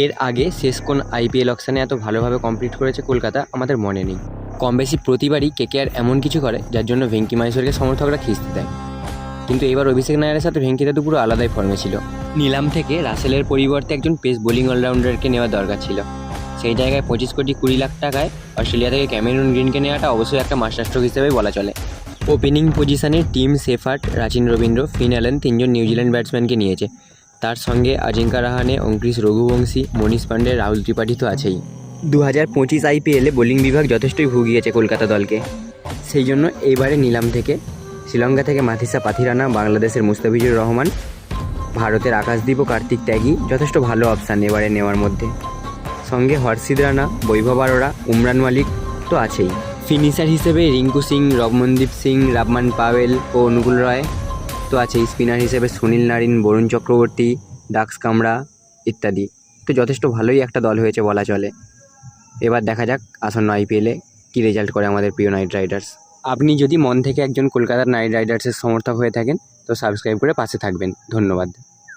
এর আগে শেষ কোন আইপিএল অকশানে এত ভালোভাবে কমপ্লিট করেছে কলকাতা, আমাদের মনে নেই। কম বেশি প্রতিবারই কেকেআর এমন কিছু করে, যার জন্য ভেঙ্কি মাহেশ্বরকে সমর্থকরা খিস্তি দেয়। কিন্তু এবার অভিষেক নায়ারের সাথে ভেঙ্কিটা তো পুরো আলাদাই ফর্মে ছিল। নিলাম থেকে রাসেলের পরিবর্তে একজন পেস বোলিং অলরাউন্ডারকে নেওয়া দরকার ছিল। সেই জায়গায় পঁচিশ কোটি কুড়ি লাখ টাকায় অস্ট্রেলিয়া থেকে ক্যামেরুন গ্রিনকে নেওয়াটা অবশ্যই একটা মাস্টার স্ট্রোক হিসেবে বলা চলে। ওপেনিং পজিশনে Tim Seifert Rachin Ravindra, Finn Allen তিনজন নিউজিল্যান্ড ব্যাটসম্যানকে নিয়েছে। তার সঙ্গে অজিঙ্কা রাহানে অঙ্কুশ রঘুবংশী মনীষ পাণ্ডে রাহুল ত্রিপাঠী তো আছেই। দু হাজার পঁচিশ আইপিএলে বোলিং বিভাগ যথেষ্টই ভুগিয়েছে কলকাতা দলকে। সেই জন্য এইবারে নিলাম থেকে শ্রীলঙ্কা থেকে মাথিসা পাথিরানা বাংলাদেশের মুস্তাফিজুর রহমান ভারতের আকাশদীপ ও কার্তিক ত্যাগী যথেষ্ট ভালো অপশান এবারে নেওয়ার মধ্যে। সঙ্গে হর্ষিদ রানা বৈভব আরোরা উমরান মালিক তো আছেই। ফিনিশার হিসেবে রিঙ্কু সিং রবমনদীপ সিং রাবমান পাওয়েল ও অনুকূল রায় তো আছেই স্পিনার হিসেবে Sunil Narine, Varun Chakravarthy, ducks কামড়া ইত্যাদি। তো যথেষ্ট ভালোই একটা দল হয়েছে বলা চলে। এবার দেখা যাক আসন্ন আইপিএলে কী রেজাল্ট করে আমাদের প্রিয় নাইট রাইডার্স। আপনি যদি মন থেকে একজন কলকাতার নাইট রাইডার্সের সমর্থক হয়ে থাকেন, তো সাবস্ক্রাইব করে পাশে থাকবেন। ধন্যবাদ।